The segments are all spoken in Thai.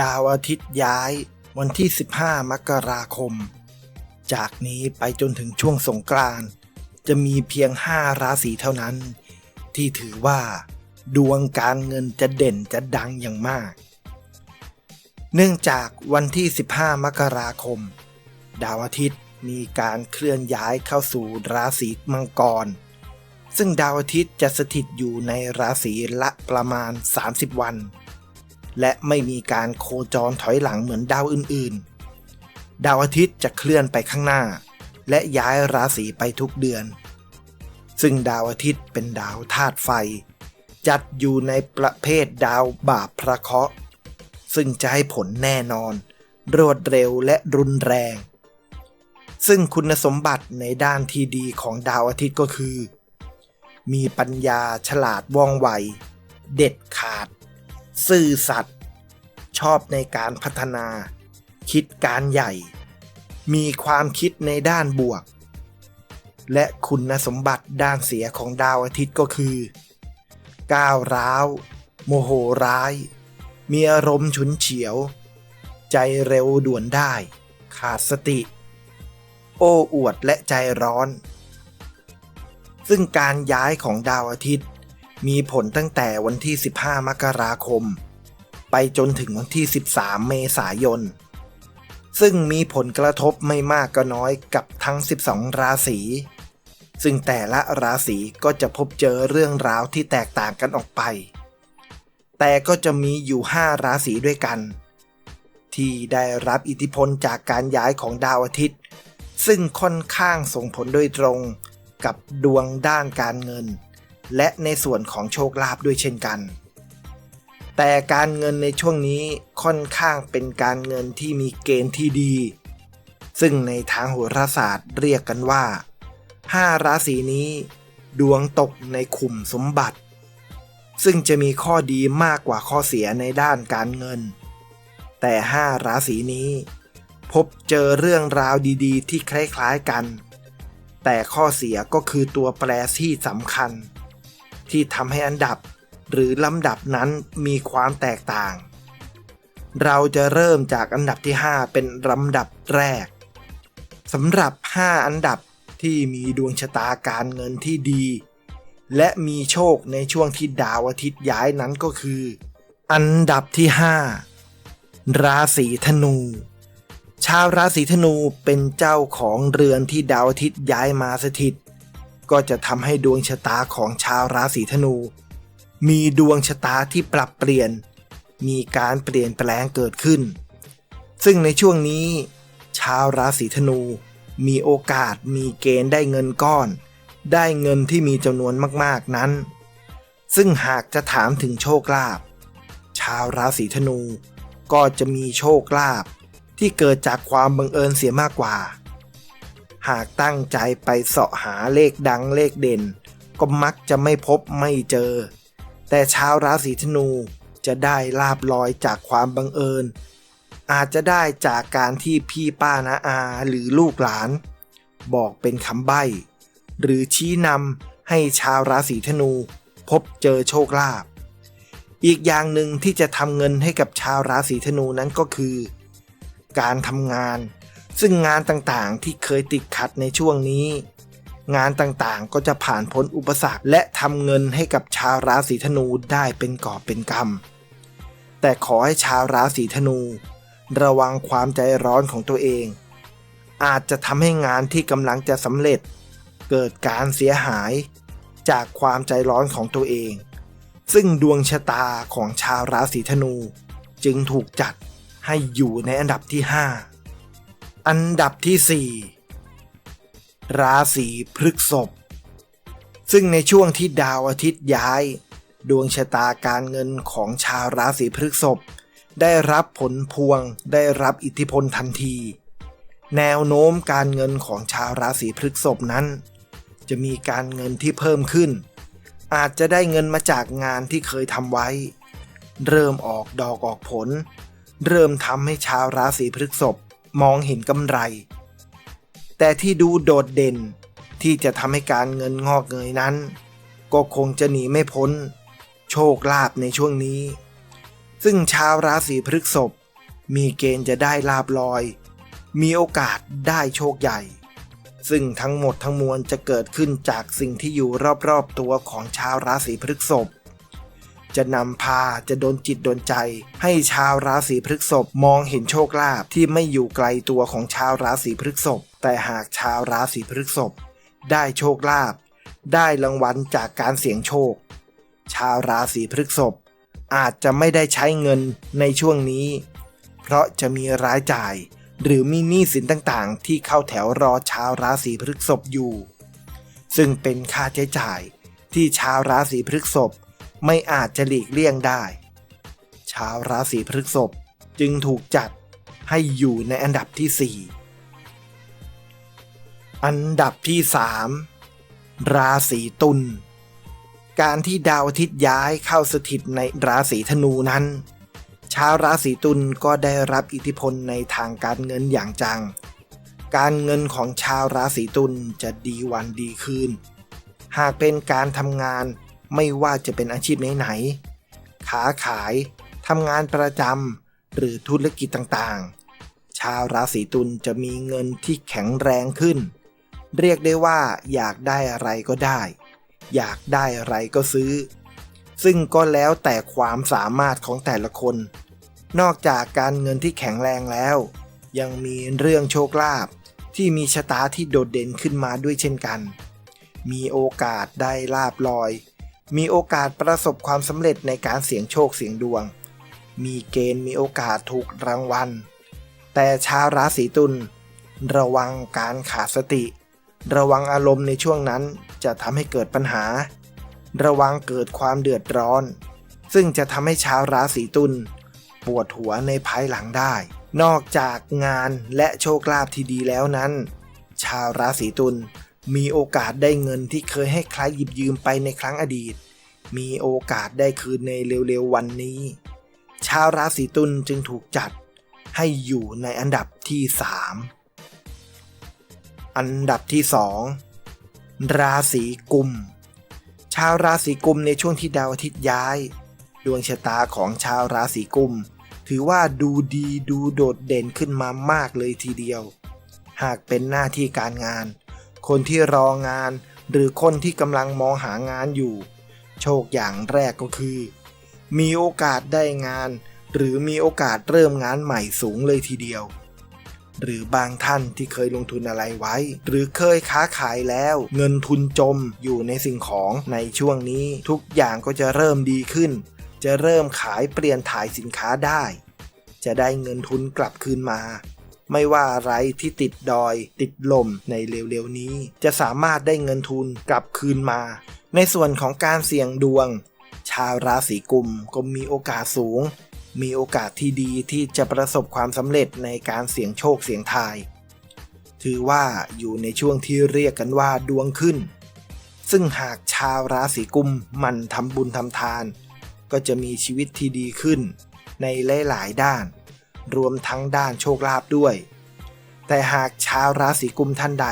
ดาวอาทิตย์ย้ายวันที่ 15 มกราคม จากนี้ไปจนถึงช่วงสงกรานต์จะมีเพียง 5 ราศีเท่านั้น ที่ถือว่า ดวงการเงินจะเด่นจะดังอย่างมาก เนื่องจากวันที่ 15 มกราคม ดาวอาทิตย์มีการเคลื่อนย้ายเข้าสู่ราศีมังกร ซึ่งดาวอาทิตย์จะสถิตอยู่ในราศีละประมาณ 30 วัน และไม่มีการโคจรถอยหลังเหมือนดาวอื่นๆ ดาวอาทิตย์จะเคลื่อนไปข้างหน้า และย้ายราศีไปทุกเดือน ซึ่งดาวอาทิตย์เป็นดาวธาตุไฟ จัดอยู่ในประเภทดาวบาปพระเคราะห์ ซึ่งจะให้ผลแน่นอน รวดเร็วและรุนแรง ซึ่งคุณสมบัติในด้านที่ดีของดาวอาทิตย์ก็คือ มีปัญญาฉลาดว่องไว เด็ดขาด ซื่อสัตย์ชอบในการพัฒนา คิดการใหญ่ มีความคิดในด้านบวก และคุณสมบัติด้านเสียของดาวอาทิตย์ก็คือ ก้าวร้าว โมโหร้าย มีอารมณ์ฉุนเฉียว ใจเร็วด่วนได้ ขาดสติ โอ้อวดและใจร้อน ซึ่งการย้ายของดาวอาทิตย์ มีผลตั้งแต่วันที่ 15 มกราคม ไปจนถึงวันที่ 13 เมษายน ซึ่งมีผลกระทบไม่มากก็น้อยกับทั้ง 12 ราศี ซึ่งแต่ละราศีก็จะพบเจอเรื่องราวที่แตกต่างกันออกไป แต่ก็จะมีอยู่ 5 ราศีด้วยกัน ที่ได้รับอิทธิพลจากการย้ายของดาวอาทิตย์ ซึ่งค่อนข้างส่งผลโดยตรงกับดวงด้านการเงิน และในส่วนของโชคลาภด้วยเช่นกัน แต่การเงินในช่วงนี้ค่อนข้างเป็นการเงินที่มีเกณฑ์ที่ดี ซึ่งในทางโหราศาสตร์เรียกกันว่า 5 ราศีนี้ ดวงตกในขุมสมบัติ ซึ่งจะมีข้อดีมากกว่าข้อเสียในด้านการเงิน แต่ 5 ราศีนี้ พบเจอเรื่องราวดีๆ ที่คล้ายๆกัน แต่ข้อเสียก็คือตัวแปรที่สำคัญ ที่ทำให้อันดับหรือลำดับนั้นมีความแตกต่าง เราจะเริ่มจากอันดับที่ 5 เป็นลำดับแรกสำหรับ 5 อันดับที่มีดวงชะตาการเงินที่ดี และมีโชคในช่วงที่ดาวอาทิตย์ย้ายนั้นก็คือ อันดับที่ 5 ราศีธนู ชาวราศีธนูเป็นเจ้าของเรือนที่ดาวอาทิตย์ย้ายมาสถิต ก็จะทำให้ดวงชะตาของชาวราศีธนู มีดวงชะตาที่ปรับเปลี่ยน มีการเปลี่ยนแปลงเกิดขึ้น ซึ่งในช่วงนี้ ชาวราศีธนู มีโอกาสมีเกณฑ์ได้เงินก้อน ได้เงินที่มีจำนวนมากๆนั้น ซึ่งหากจะถามถึงโชคลาภชาวราศีธนูก็จะมีโชคลาภที่เกิดจากความบังเอิญเสียมากกว่า หากตั้งใจไปเสาะหาเลขดังเลขเด่น ก็มักจะไม่พบไม่เจอ แต่ชาวราศีธนูจะได้ลาบลอยจากความบังเอิญ อาจจะได้จากการที่พี่ป้านาอาหรือลูกหลาน บอกเป็นคำใบ้ หรือชี้นำให้ชาวราศีธนูพบเจอโชคลาภอีกอย่างหนึ่งที่จะทำเงินให้กับชาวราศีธนูนั้นก็คือ การทำงาน ซึ่งงานต่างๆที่เคยติดขัดในช่วงนี้ งานต่างๆก็จะผ่านพ้นอุปสรรคและทำเงินให้กับชาวราศีธนูได้เป็นกอบเป็นกำแต่ขอให้ชาวราศีธนู ระวังความใจร้อนของตัวเอง อาจจะทำให้งานที่กำลังจะสำเร็จ เกิดการเสียหาย จากความใจร้อนของตัวเอง ซึ่งดวงชะตาของชาวราศีธนู จึงถูกจัดให้อยู่ในอันดับที่ 5 อันดับที่ 4 ราศีพฤกษภซึ่งในช่วงที่ดาวอาทิตย์ย้าย ดวงชะตาการเงินของชาวราศีพฤกษภได้รับผลพวงได้รับอิทธิพลทันที แนวโน้มการเงินของชาวราศีพฤกษภนั้น จะมีการเงินที่เพิ่มขึ้น อาจจะได้เงินมาจากงานที่เคยทำไว้ เริ่มออกดอกออกผล เริ่มทำให้ชาวราศีพฤกษภ มองเห็นกำไร แต่ที่ดูโดดเด่นที่จะทำให้การเงินงอกเงยนั้น ก็คงจะหนีไม่พ้น โชคลาภในช่วงนี้ ซึ่งชาวราศีพฤกษภมีเกณฑ์จะได้ลาบลอย มีโอกาสได้โชคใหญ่ ซึ่งทั้งหมดทั้งมวลจะเกิดขึ้นจากสิ่งที่อยู่รอบๆตัวของชาวราศีพฤกษภ จะนำพาจะโดนจิตโดนใจ ให้ชาวราศีพฤษภมองเห็นโชคลาภที่ไม่อยู่ไกลตัวของชาวราศีพฤษภแต่หากชาวราศีพฤษภได้โชคลาภได้รางวัลจากการเสี่ยงโชค ชาวราศีพฤษภอาจจะไม่ได้ใช้เงินในช่วงนี้ เพราะจะมีรายจ่าย หรือมีหนี้สินต่างๆ ที่เข้าแถวรอชาวราศีพฤษภอยู่ ซึ่งเป็นค่าใช้จ่ายที่ชาวราศีพฤษภ ไม่อาจจะหลีกเลี่ยงได้ ชาวราศีพฤษภจึงถูกจัดให้อยู่ในอันดับที่ 4 อันดับที่ 3 ราศีตุลการที่ดาวอาทิตย์ย้ายเข้าสถิตในราศีธนูนั้น ชาวราศีตุลก็ได้รับอิทธิพลในทางการเงินอย่างจัง การเงินของชาวราศีตุลจะดีวันดีคืน หากเป็นการทำงาน ไม่ว่าจะเป็นอาชีพไหนๆขาขายทำงานประจำหรือธุรกิจต่างๆ ชาวราศีตุลจะมีเงินที่แข็งแรงขึ้น เรียกได้ว่าอยากได้อะไรก็ได้ อยากได้อะไรก็ซื้อ ซึ่งก็แล้วแต่ความสามารถของแต่ละคน นอกจากการเงินที่แข็งแรงแล้ว ยังมีเรื่องโชคลาภที่มีชะตาที่โดดเด่นขึ้นมาด้วยเช่นกัน มีโอกาสได้ลาบลอย มีโอกาสประสบความสำเร็จในการเสี่ยงโชคเสี่ยงดวง มีเกณฑ์มีโอกาสถูกรางวัล แต่ชาวราศีตุลระวังการขาดสติ ระวังอารมณ์ในช่วงนั้นจะทำให้เกิดปัญหา ระวังเกิดความเดือดร้อน ซึ่งจะทำให้ชาวราศีตุลปวดหัวในภายหลังได้ นอกจากงานและโชคลาภที่ดีแล้วนั้น ชาวราศีตุล มีโอกาสได้เงินที่เคยให้ใครหยิบยืมไปในครั้งอดีต มีโอกาสได้คืนในเร็วๆวันนี้ ชาวราศีตุลจึงถูกจัดให้อยู่ในอันดับที่ 3 อันดับที่ 2 ราศีกุม ชาวราศีกุมในช่วงที่ดาวอาทิตย์ย้าย ดวงชะตาของชาวราศีกุม ถือว่าดูดีดูโดดเด่นขึ้นมามากเลยทีเดียว หากเป็นหน้าที่การงาน คนที่รองาน หรือคนที่กำลังมองหางานอยู่ โชคอย่างแรกก็คือ มีโอกาสได้งาน หรือมีโอกาสเริ่มงานใหม่สูงเลยทีเดียว หรือบางท่านที่เคยลงทุนอะไรไว้ หรือเคยค้าขายแล้ว เงินทุนจมอยู่ในสิ่งของในช่วงนี้ ทุกอย่างก็จะเริ่มดีขึ้น จะเริ่มขายเปลี่ยนถ่ายสินค้าได้ จะได้เงินทุนกลับคืนมา ไม่ว่าอะไรที่ติดดอย ติดลมในเร็วๆนี้ จะสามารถได้เงินทุนกลับคืนมา ในส่วนของการเสี่ยงดวง ชาวราศีกุมก็มีโอกาสสูง มีโอกาสที่ดีที่จะประสบความสำเร็จในการเสี่ยงโชคเสี่ยงทาย ถือว่าอยู่ในช่วงที่เรียกกันว่าดวงขึ้น ซึ่งหากชาวราศีกุมมันทำบุญทำทาน ก็จะมีชีวิตที่ดีขึ้น ในหลายๆด้าน รวมทั้งด้านโชคลาภด้วย แต่หากชาวราศีกุมท่านใด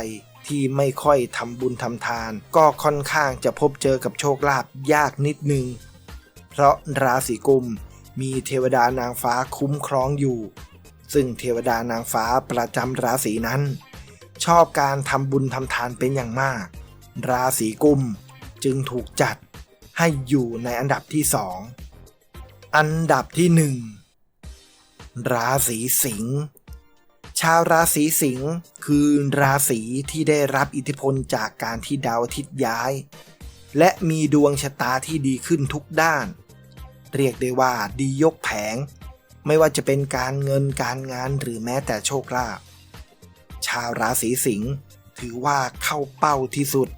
ที่ไม่ค่อยทำบุญทำทาน ก็ค่อนข้างจะพบเจอกับโชคลาภยากนิดนึง เพราะราศีกุมมีเทวดานางฟ้าคุ้มครองอยู่ ซึ่งเทวดานางฟ้าประจำราศีนั้น ชอบการทำบุญทำทานเป็นอย่างมาก ราศีกุมจึงถูกจัดให้อยู่ในอันดับที่สองอันดับที่หนึ่ง ราศีสิงห์ชาวราศีสิงห์คือราศีที่ได้รับอิทธิพลจากการที่ดาวอาทิตย์ย้าย และมีดวงชะตาที่ดีขึ้นทุกด้าน เรียกได้ว่าดียกแผง ไม่ว่าจะเป็นการเงินการงานหรือแม้แต่โชคลาภชาวราศีสิงห์ถือว่าเข้าเป้าที่สุด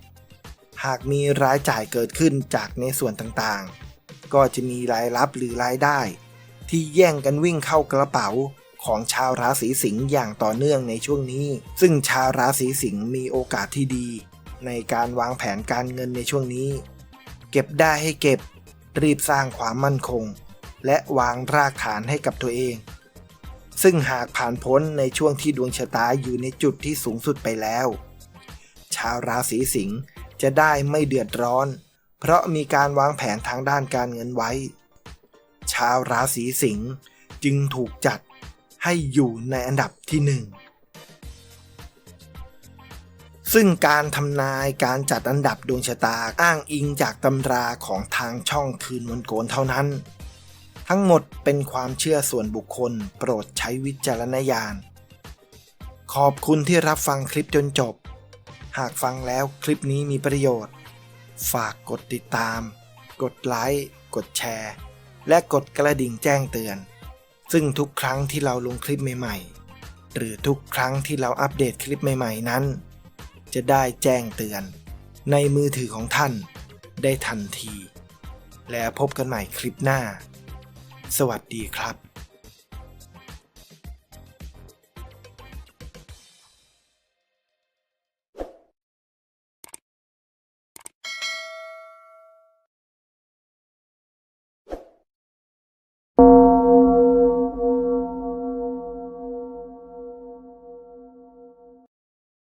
หากมีรายจ่ายเกิดขึ้นจากในส่วนต่างๆ ก็จะมีรายรับหรือรายได้ ที่แย่งกันวิ่งเข้ากระเป๋าของชาวราศีสิงห์อย่างต่อเนื่องในช่วงนี้ ซึ่งชาวราศีสิงห์มีโอกาสที่ดี ในการวางแผนการเงินในช่วงนี้ เก็บได้ให้เก็บ รีบสร้างความมั่นคง และวางรากฐานให้กับตัวเอง ซึ่งหากผ่านพ้นในช่วงที่ดวงชะตาอยู่ในจุดที่สูงสุดไปแล้ว ชาวราศีสิงห์จะได้ไม่เดือดร้อน เพราะมีการวางแผนทางด้านการเงินไว้ ชาวราศีสิงห์จึงถูกจัดให้อยู่ในอันดับที่หนึ่งซึ่งการทำนายการจัดอันดับดวงชะตาอ้างอิงจากตำราของทางช่องคืนวันโกนเท่านั้น ทั้งหมดเป็นความเชื่อส่วนบุคคลโปรดใช้วิจารณญาณ ขอบคุณที่รับฟังคลิปจนจบ หากฟังแล้วคลิปนี้มีประโยชน์ ฝากกดติดตาม กดไลค์ กดแชร์ และกดกระดิ่งแจ้งเตือน ซึ่งทุกครั้งที่เราลงคลิปใหม่ๆ หรือทุกครั้งที่เราอัปเดตคลิปใหม่ๆนั้น จะได้แจ้งเตือน ในมือถือของท่านได้ทันที และพบกันใหม่คลิปหน้า สวัสดีครับ